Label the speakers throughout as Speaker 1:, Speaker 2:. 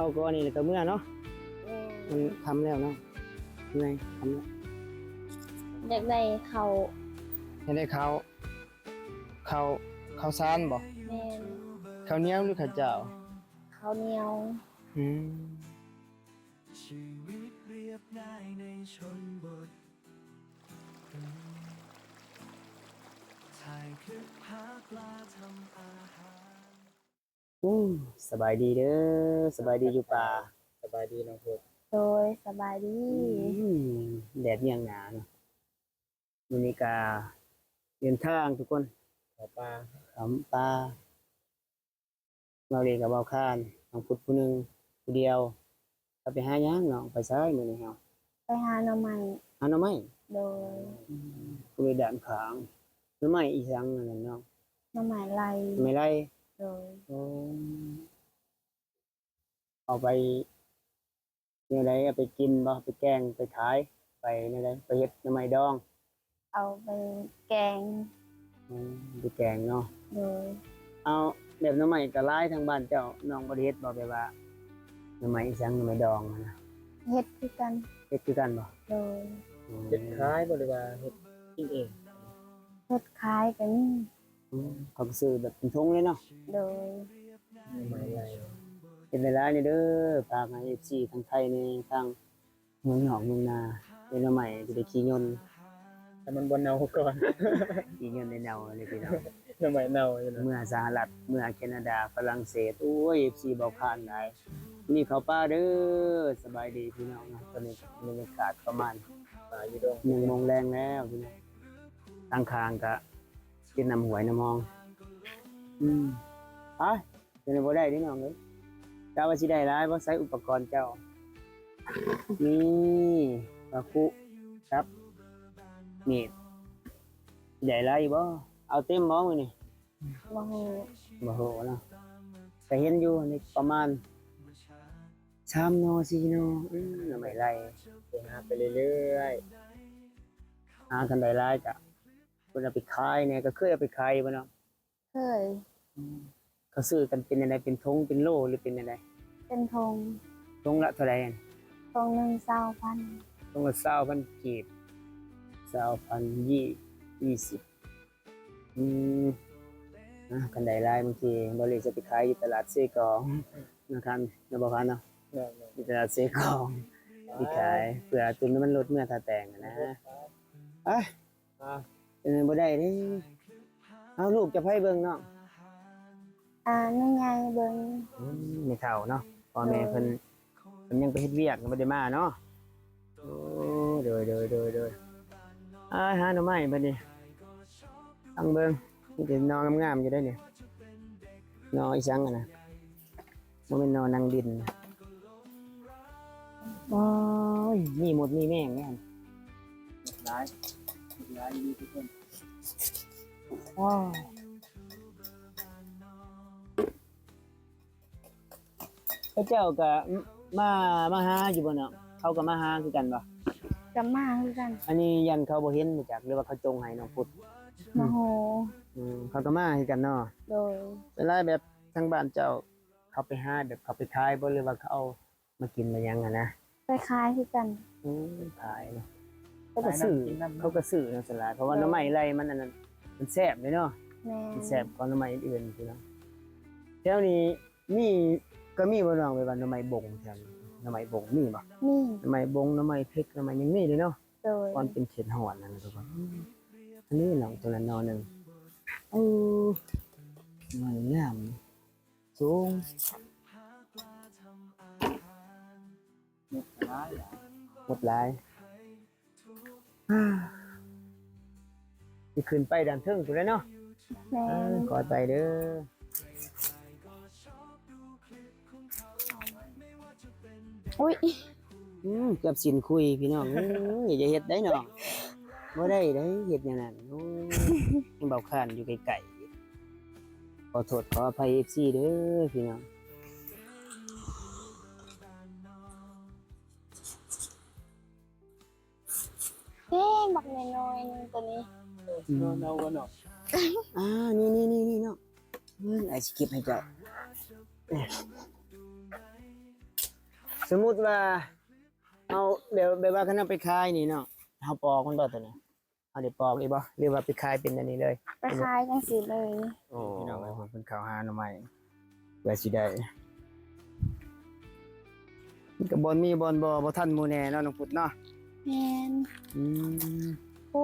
Speaker 1: เอาก้อนนี้แล้วก็เมื่อเนาะ
Speaker 2: แม่
Speaker 1: มันทำแล้วเนาะเมื่อยทำแล้ว
Speaker 2: อยากได้เขา
Speaker 1: ให้ได้ข้าวข้าวข้าวสารบ่
Speaker 2: แม่น
Speaker 1: ข้าวเหนียวหรือข้าวเจ้า
Speaker 2: เขาวเหนียว
Speaker 1: อืม
Speaker 3: ชีวิตเรียบง่ายในชนบทถ่ายคลิปหาปลาทำอาหาร
Speaker 1: อู้สบายดีเด้อสบายดีอยู่ป่าสบายดีน้องพุทธ
Speaker 2: โดยสบายดี
Speaker 1: อืมแดดเยี่ยงหนาเนาะมินิกาเดินทางทุกคนขอปลาขำปลาเราเรียนกับเบาคานน้องพุทธผู้หนึ่งผู้เดียวเราไปหาหย่างเนาะไปซ้ายมือนี่เฮา
Speaker 2: ไปหาหน่อไม้
Speaker 1: หาหน่อไม้
Speaker 2: โดย
Speaker 1: ก็ไปด่านขางหน่อไม้อีสังนั่นนะเนาะ
Speaker 2: หน่อไม้ไร
Speaker 1: ไม่ไร
Speaker 2: โดย
Speaker 1: โอ้เอาไปเนี่ยไรเอาไปกินบ่ไปแกงไปขาย ไปเนี่ยไรไปเฮ็ดหน่อไม้ดอง
Speaker 2: เอาไปแกง
Speaker 1: อืมไปแกงเนาะ
Speaker 2: โดย
Speaker 1: เอาแบบหน้ำใหม่กะไล่ทางบ้านเจ้าน้องบริเฮ็ดบอกไปว่าหน้ำใหม่อีสังหน้ำใหม่ดองอะนะ
Speaker 2: เฮ็ดคือกัน
Speaker 1: เฮ็ดคือกันบ่
Speaker 2: โดย
Speaker 1: เฮ็ดคล้ายบ่หรือว่าเฮ็ดกินเอง
Speaker 2: เฮ็ดคล้ายกัน นี่
Speaker 1: เขาก็ซื้อแบบเป็นทงเลยเนาะ
Speaker 2: โดย
Speaker 1: หน้ำใหม่ไรเป็นหลายๆนี่เด้อฝากให้ FC ทางไทยในทางเมืองนอกเมืองนาเป็นหน้ำใหม่จะได้ขี้ยนต์
Speaker 4: แต่มันบนเนาก่อน
Speaker 1: ขี้ยนต์ในเนาเลยพี่น้อง
Speaker 4: ทำไมเนาอยู่นะ
Speaker 1: เมื่อสหรัฐเมื่อแคนาดาฝรั่งเศสโอ้ย FC บ่ผ่านได้นี่เขาป้าเด้อสบายดีพี่น้องนะตอนนี้บรรยากาศประมาณ
Speaker 4: ตายอยู่ดง
Speaker 1: หนึ่งโมงแรงแล้วพี่น้องตั้งคางกะ กินน้ำหวยน้ำมอง อืมไปเป็นบ่ได้เดิน้องเอ้ยเจ้าว่าสิได้ร้ายบ่ใช้อุปกรณ์เจ้า นี่ปลาคุครับมีดใหญ่ไรบ่เอาเต็มบ่มื้อนี่
Speaker 2: บ่ฮู้
Speaker 1: บ่โหเนาะก็เห็นอยู่นี่ประมาณ3โน4โนอืมน้ำไม่ไร
Speaker 4: ไปหาไปเรื่อย
Speaker 1: หากันได้ร้ายกะ เพิ่นเอาไปขายเนี่ยก็เคยเอาไปขายบ่เนาะ
Speaker 2: เคย
Speaker 1: เขาซื้อกันเป็นอะไรเป็นทงเป็นโลหรือเป็นอะไร
Speaker 2: เป็นธง
Speaker 1: ทงละเท่าไหร่อัน
Speaker 2: ธงหนึ่งเศร้าพัน
Speaker 1: ทงละเศร้าพันกีบเศร้าพันยี่ยี่สิบอืมอะกันได้หลายบางทีบริจะไปขายอยู่ตลาดเซกองนะครับนบพันเนาะ
Speaker 4: ๆเนี่ย
Speaker 1: อยู่ตลาดเซกองไปขายเพื่อตุนน้ำมันลดเมื่อทาแต่งอะนะเอ้ย
Speaker 4: อะ
Speaker 1: เป็นบ่ได้เด้เอาลูกจะไพ่เบิ่งเนาะ
Speaker 2: อ่าไม่ไงเบิ่ง
Speaker 1: อืมไม่เท่าเนาะพ่อแม่เพิ่นเพิ่นยังไปเฮ็ดเวียกบ่ได้มาเนาะโอ้เดยเดยเดยเดยอ่าหาหน่อไม้บัดนี้ตั้งเบิ่งมีแต่หนองามๆอยู่ได้เนี่ยหนออีสังอะนะบ่แม่นหนอนางดินนะโอ้ยมีหมดมีแม่งแม่น
Speaker 4: ร้าย ร้ายอยู่ทุกคน
Speaker 1: ว้าวพระเจ้าก็มา มาหาอยู่บ่เนาะเขาก็มาหาคือกันบ่
Speaker 2: กับมาคือกัน
Speaker 1: อันนี้ยันเขาบ่เห็นมาจากหรือว่าเขาจงให้น้องพุทธ
Speaker 2: บ่ฮู้
Speaker 1: อืมเขาก็มาคือกันเนาะ
Speaker 2: โดย
Speaker 1: เวลาแบบทางบ้านเจ้าเขาไปหาแบบเขาไปขายบ่หรือว่าเขาเอามากินมายังอะนะ
Speaker 2: ไปคล้ายคือกัน
Speaker 1: อืมขายเนาะ เขาก็ซื้อเขาก็ซื้อเนาะสลายเพราะว่าหน้ำไม้ไรมันอันนั้นมันแซ่บเลยเนาะ
Speaker 2: แม่
Speaker 1: มันแซ่บกว่าหน้ำไม้อื่นพี่เนาะแถวนี้มีก็มีบ่น้องไปว่าหน้ำไม้บงแถวนี้หน้ำไม้บงมีบ่
Speaker 2: นี่
Speaker 1: หน้ำไม้บงหน้ำไม้เพชรหน้ำไม้ยังมีเลยเนาะ
Speaker 2: โดย
Speaker 1: ตอนเป็นเขตหอนนั่นนะทุกคนอันนี้หนังตัวละนอนหนึ่งเออมันงามสูง
Speaker 4: ร้าย
Speaker 1: หมดลาย อ่าที่ขึ้นไปดันเทิงถูกแล้วเนาะ
Speaker 2: แม่
Speaker 1: เออขอไปเด้อ
Speaker 2: อุ้ย
Speaker 1: อืมเกับสินคุยพี่น้องเอ้ยอย่าเฮ็ดได้น้องบ่ได้ได้เฮ็ดอย่างนั้นโอ้ยยังเบาคานอยู่ไกลๆขอโทษขออภัย FC เด้อพี่น้อง
Speaker 2: งตัวนี้
Speaker 4: เนาเนากันเนาะ
Speaker 1: อ่านี่นี่นี่นี่เนาะเบิ่งไอ้สิเก็บให้เจ้าสมมุติว่าเอาเดี๋ยวแบบว่าคันเอาไปขายนี่เนาะเฮาปอกมันบ่ตัวนี้เอาได้ปอกอีบ่หรือว่าไปขายเป็นอันนี้เลย
Speaker 2: ไปคายจังสีเลย
Speaker 1: โอ้พี่น้องเอ้ยผมเป็นข้าวหาหน่อไม้เพื่อสิได้มันก็บ่มีบ่อนบ่บ่ทันหมู่แน่เนาะน้องพุดเนาะ
Speaker 2: แมน
Speaker 1: อืม
Speaker 2: โอ้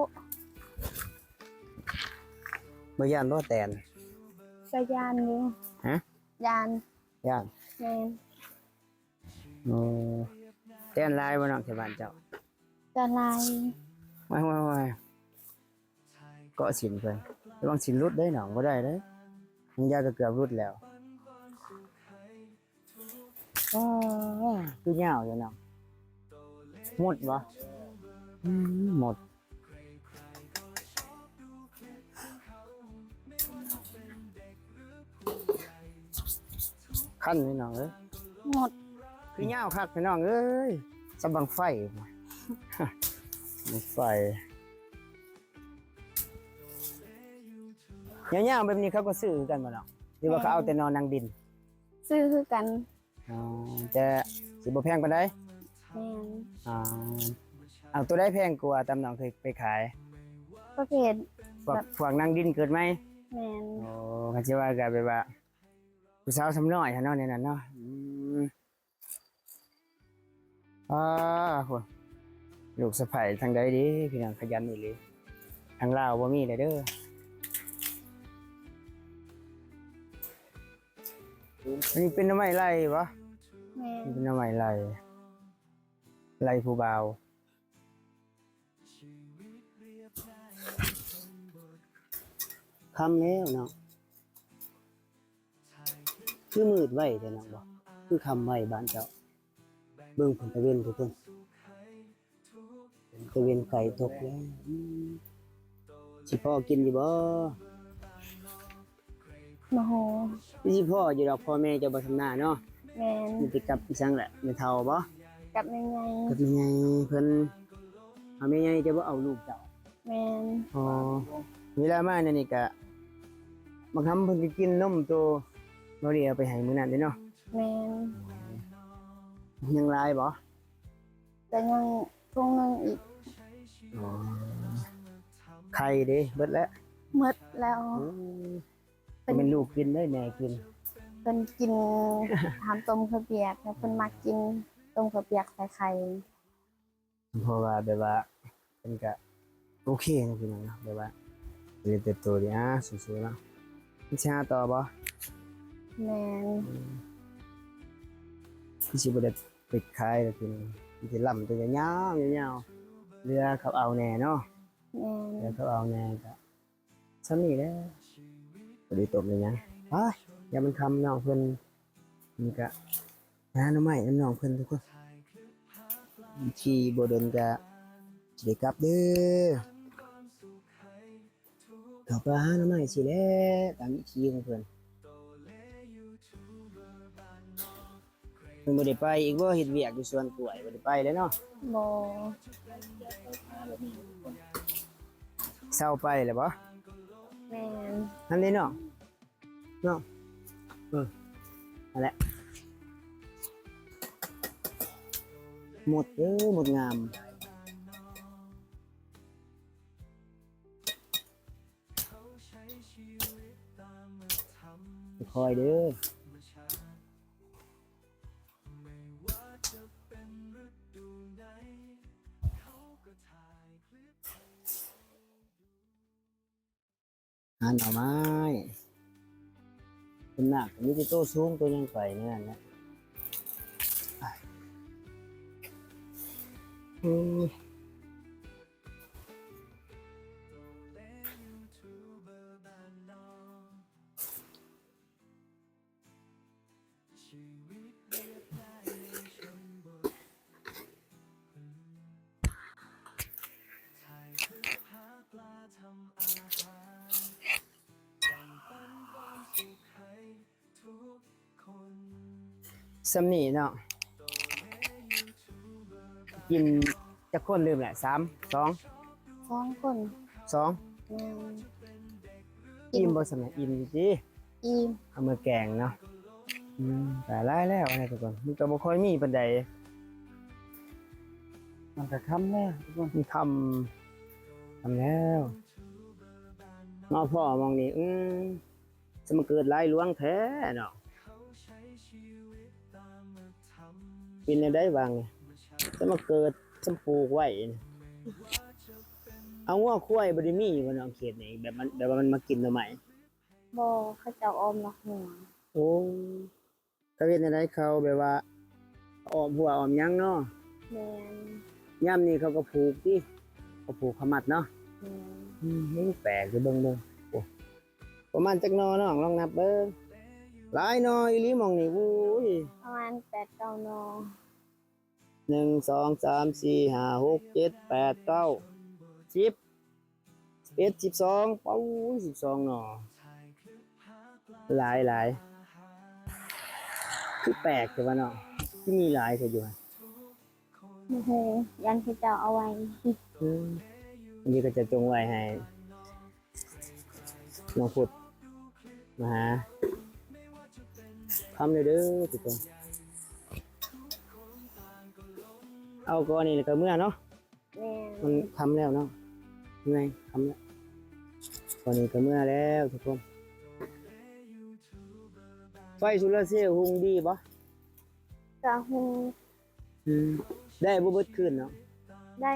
Speaker 1: บ่ย่านบ่แตน
Speaker 2: กระยานอยู่
Speaker 1: ฮะ
Speaker 2: ยาน
Speaker 1: ย่าน
Speaker 2: แมน
Speaker 1: โอ้แตนหลายบ่น้องที่บ้านเจ้า
Speaker 2: กระลาย
Speaker 1: ว้ายๆๆเกาะสินเพิ่นระวังสินรุดเด้หนองบ่ได้เด้มันยาก็เกือบรุดแล้วอ้าวคือยาวอยู่เนาะหมดบ่อืมหมด ขั้นพี่น้องเอ้ย
Speaker 2: หมด
Speaker 1: คือยาวคักพี่น้องเอ้ยสำบังไฟบังไฟยาวๆแบบนี้เขาก็ซื้อกันมาเนาะหรือว่าเขาเอาแต่นอนนางดิน
Speaker 2: ซื้อคือกัน
Speaker 1: อ๋อแต่สิบ่แพงปานใด
Speaker 2: แมน
Speaker 1: อ๋อเอาตัวได้แพงกว่าตามน้องเคยไปขาย
Speaker 2: ประเภท
Speaker 1: พวกพวกนางดินเกิดไหม
Speaker 2: แมน
Speaker 1: โอ้เขาสิว่ากันแบบว่า ผู้สาวสำน้อยหั่นเนาะในนั้นเนาะอืมอ่าโหลูกสะใภ้ทางใดดีพี่น้องขยันอีหลีทางลาวบ่มีเลยเด้ออันนี้เป็นหน้ำไม้ไร่ปะ
Speaker 2: แมน
Speaker 1: นี่เป็นหน้ำไม้ไร่ไร่ผู้บ่าวคำแล้วเนาะ คือมืดไว้แต่เนาะบ่คือคำไว้บ้านเจ้า เบิ่งผลตะเวนทุกคนตะเวนไก่ตกแล้วอืมสิพ่อกินอยู่บ่
Speaker 2: โมโห
Speaker 1: สิพ่ออยู่ดอกพ่อแม่เจะบ่ทำหน้าเนาะ
Speaker 2: แมน
Speaker 1: มีแต่กับอีสังแหละแม่เฒ่าบ่
Speaker 2: กับยังไง
Speaker 1: กับแม่ใหญ่เพิ่นเอาแม่ใหญ่จะบ่เอาลูกเจ้า
Speaker 2: แมน
Speaker 1: อ๋อเวลามาเนี่ยนี่ก็บางคำเพิ่นก็กินนมตัว เราเรียไปให้มื้อนั้นเด้เนาะ
Speaker 2: แมน
Speaker 1: ยังหลายบ่
Speaker 2: แต่ยังช่วงหนึงอีก
Speaker 1: อ๋อไข่เด้เบิดแล้ว
Speaker 2: หมดแล้ว
Speaker 1: อืมเป็นลูกกินได้แม่กิน
Speaker 2: เป็นกิน ทำต้มข้าวเปียกแล้วเป็นมากินต้มข้าวเปียกใส่ไข่
Speaker 1: เพราะว่าแบบว่าเป็นก็โอเคนะพี่น้องเนาะแบบว่าเรียนเติบโตดีอะสู้ๆเนาะพี่ชาต่อบ่
Speaker 2: แมน
Speaker 1: พี่สิบ่ได้ไปขายแล้วพี่น้องพี่สิล่ำตัวยาวๆยาวๆเรือเขาเอาแน่เนาะ
Speaker 2: แมน
Speaker 1: เรือเขาเอาแน่ก็ซ้ำนี่แหละบ่ได้ตบเลยหยังไปอย่ามันคำน้องเพิ่นนี่ก็หาหน่อไม้น้ำน้องเพิ่นทุกคนขี่บ่โดนก็สิได้กลับเด้อเขาไปหาหน้ำไม้สิแหล้วตามวิธีของเพิ่น เพิ่นบ่ได้ไปอีกบ่เฮ็ดเวียกอยู่สวนกล้วยบ่ได้ไปเลยเนาะ
Speaker 2: โบ
Speaker 1: เศร้าไปแล้วบ่
Speaker 2: แมน
Speaker 1: นั่นนี่เนาะเนาะเออนั่นแหละหมดเด้อหมดงามคอยเด้อ หาหน่อไม้เป็นหนักมีแต่โตวสูงตัวยังไปเนี่ยนะ สำนีเนาะกินจะคนลืมแหละสามสอง
Speaker 2: สองคน
Speaker 1: สอง
Speaker 2: แมน
Speaker 1: อิ่มบ่สำนีอิ่มอยู่จี
Speaker 2: อีม
Speaker 1: เอามือแกงเนาะอืมแต่หลายแล้วนะทุกคนมันก็บ่ค่อยมีปานใด
Speaker 4: มันก็คำแล้วทุกคน
Speaker 1: มันทำทำแล้วมาพ่อมองนี่อืมจะมาเกิดหลายหลวงแท้เนาะ
Speaker 3: เขาใช้ชีวิตตามมาทำ
Speaker 1: เป็นได้บางเนี่ยจะมาเกิดจะปลูกไว้นี่เอาว่าคุ้ยบไดิมีบนเอาเขตนี่แบบมันแบบว่ามันมากินทำไม
Speaker 2: บ่เขาเจ้าออมนอกหัว
Speaker 1: โอ้ก็เป็นอะไรเขาแบบว่าออมหัวออมหยังเนาะ
Speaker 2: แม่น
Speaker 1: ย่ำนี่เขาก็ผูกที่เขาผูกขมัดเนาะ
Speaker 2: แม่น
Speaker 1: อืมนี่แปลกคือเบิ่งเบิ่งโอ้ประมาณจักหนอเนาะลองนับเบิ่งหลายหนออีหลีหมองนี่อุ้ย
Speaker 2: ประมาณ8 9นอ
Speaker 1: หนึ่งสองสามสี่ห้าหกเจ็ดแปดเก้าสิบสิบเอ็ดสิบสองป้าสิบสองหนอ
Speaker 3: หลา
Speaker 1: ยหลายคือแปลกแต่ว่าเนาะที่มีหลายเขาอยู่ฮะ
Speaker 2: โอ้โหยันเขาเจ้าเอาไว้
Speaker 1: อันนี้ก็จะจงไว้ให้น้องพุดมาหาทำเลยเด้อทุกคน เอาก่อนนี่แล้วก็เมื่อเนาะ
Speaker 2: แม่น
Speaker 1: มันทำแล้วเนาะเมื่อยทำแล้วก่อนนี้ก็เมื่อแล้วทุกคนไฟโซลาร์เซลล์หุงดีปะ
Speaker 2: กะฮู้
Speaker 1: ได้บ่เบิดคืนเนาะ
Speaker 2: ได้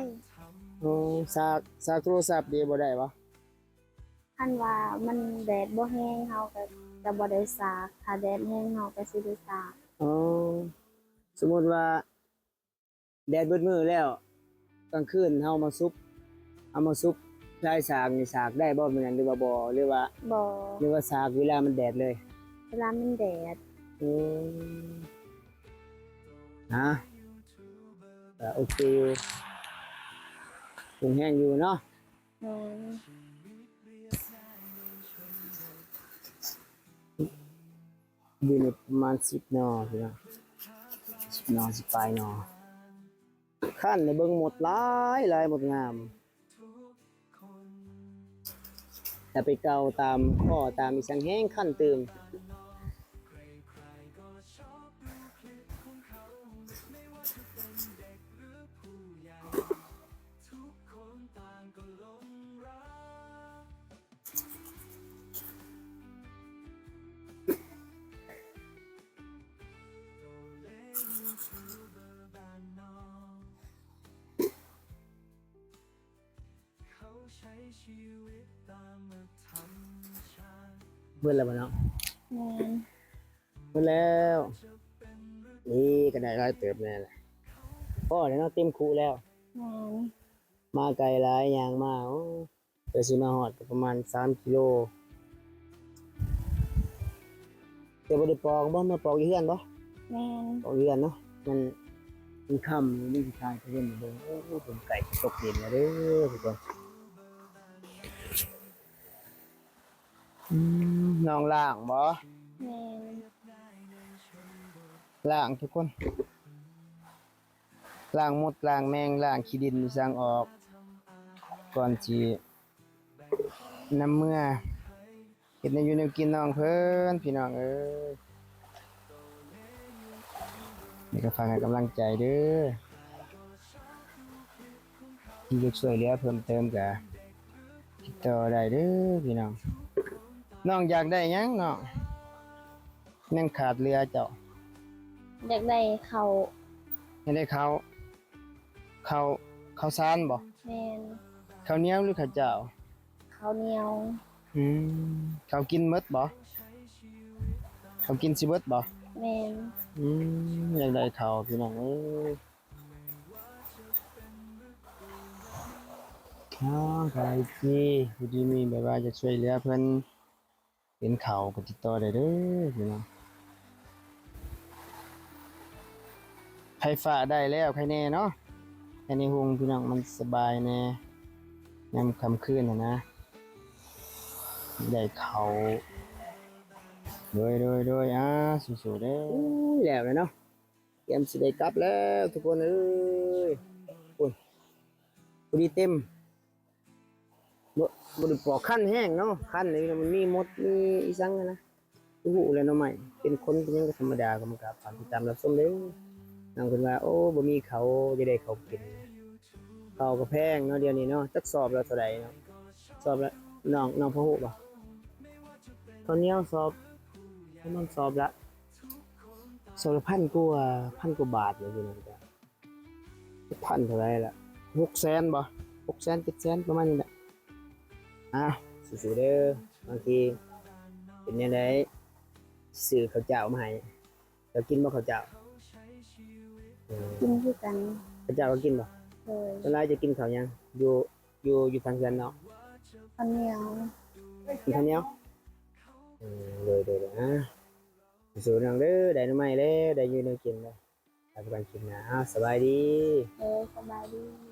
Speaker 1: อ๋อสากสากโทรศัพท์ดีบ่ได้ปะ
Speaker 2: คันว่ามันแดดบ่แห้งเฮาก็จะบ่ได้สากถ้าแดดแห้งเฮาก็สิได้สาก
Speaker 1: อ๋อสมมุติว่า แดดเบิดมือแล้วกลางคืนเฮามาซุปเอามาซุปลายสากนี่สากได้บ่เป็นหยังหรือว่าบ่หรือว่า
Speaker 2: บ่
Speaker 1: หรือว่าสากเวลามันแดดเลย
Speaker 2: เวลามันแดด
Speaker 1: อืมฮะก็โอเคอยู่คงแห้งอยู่เนาะ
Speaker 2: แม่น
Speaker 1: อยู่ในประมาณสิบนอพี่น้องสิบนอสิบปลายนอ ขั้นในเบิ้งหมดหลายหลายหมดงาม แต่ไปเกาตามข้อตามอีสังแห้งขั้นเติม เบิ่นแล้วบ่เนาะ
Speaker 2: แม่น
Speaker 1: เบิ่นแล้ว นี่ก็ได้หลายเติบแน่แหละพ่อเดี๋ยวเนาะเต็มคูแล้ว
Speaker 2: มา
Speaker 1: ไกลหลายอย่างมาโอ้เดี๋ยวสิมาฮอดประมาณ3กิโลเดี๋ยวบ่ได้ปอกบ่มาปอกอยู่เฮือนบ่
Speaker 2: แม่น
Speaker 1: ปอกอยู่เฮือนเนาะมันมันค่ำนี่สิทายเพิ่นเบิ่งโอ้ผมไก่ตกดินแล้วเด้อทุกคน อืมน้องล่างบ่
Speaker 2: แม่น
Speaker 1: ล่างทุกคนล่างมดล่างแมงล่างขี้ดินสร้างออก ก่อนสินำเมื่อเฮ็ดในอยู่ในกินน้องเพิ่นพี่น้องเอ้ยนี่ก็ฟังให้กำลังใจเด้อที่อยากช่วยเหลือเพิ่มเติมก็ติดต่อได้เด้อพี่น้อง น้องอยากได้หยังน้องยังขาดเรือเจ้า
Speaker 2: อยากได้เขาว
Speaker 1: ไม่ได้เขาเขาเขาซานบ่
Speaker 2: แม่น
Speaker 1: เขาวเหนียวหรือข้าวเจ้า
Speaker 2: ข้าวเหนียว
Speaker 1: อืมเขากินหมดบ่เขากินสิเบิดบ่
Speaker 2: แม่น
Speaker 1: อืมอยากได้เขาวพี่น้องเอ้ยน้องใครที่ผู้ที่มีแบบว่าจะช่วยเหลือเพิ่น เป็นเขาก็ติดต่อได้เด้อพี่น้องไฟฟ้าได้แล้วใครแน่เนาะแค่ในห้องพี่น้องมันสบายแน่ยามค่ำคืนนะนะได้เขาโดยโดยโดยอ่าสู้ๆเด้อแล้วเลยเนาะเตรียมสิได้กลับแล้วทุกคนเอ้ยโอ้ยพอดีเต็ม บ่บ่ได้ปอกขั้นแห้งเนาะขั้นนี่มันมีมดมีอีสังอะนะรู้แล้วเนาะใหม่เป็นคนเป็นยังก็ธรรมดาก็มันก็ฝากติดตามรับชมเด้อน้องเพิ่นว่า โอ้บ่มีเขาจะได้เขากินเขาก็แพงเนาะเดี๋ยวนี้เนาะจักสอบแล้วเท่าใดเนาะสอบและน้องน้องพอฮู้บ่ตอนนี้สอบมันสอบละสอบละพันกว่าพันกว่าบาทเลยอยู่นี่จ้ะพันเท่าไหร่ละ600,000บ่600,000 700,000ประมาณนี้แหละ อ้าวสู้ๆเด้อบางทีเป็นยังไงซื้อข้าวเจ้ามาให้เรากินบ่ข้าวเจ้าอืม
Speaker 2: กินคือกัน
Speaker 1: ข้าวเจ้าก็กินบ่
Speaker 2: เลย
Speaker 1: เวลาจะกินข้าวยังอยู่อยู่อยู่ทางเรือนเนาะ
Speaker 2: ข้าวเหนียว
Speaker 1: กินข้าวเหนียวอืมเลยเลยเลยอะสู้ๆน้องเด้อได้หน่อไม้แล้วได้อยู่ได้กินแล้วไปกันกินนะอ้าวสบายดี
Speaker 2: เลยสบายดี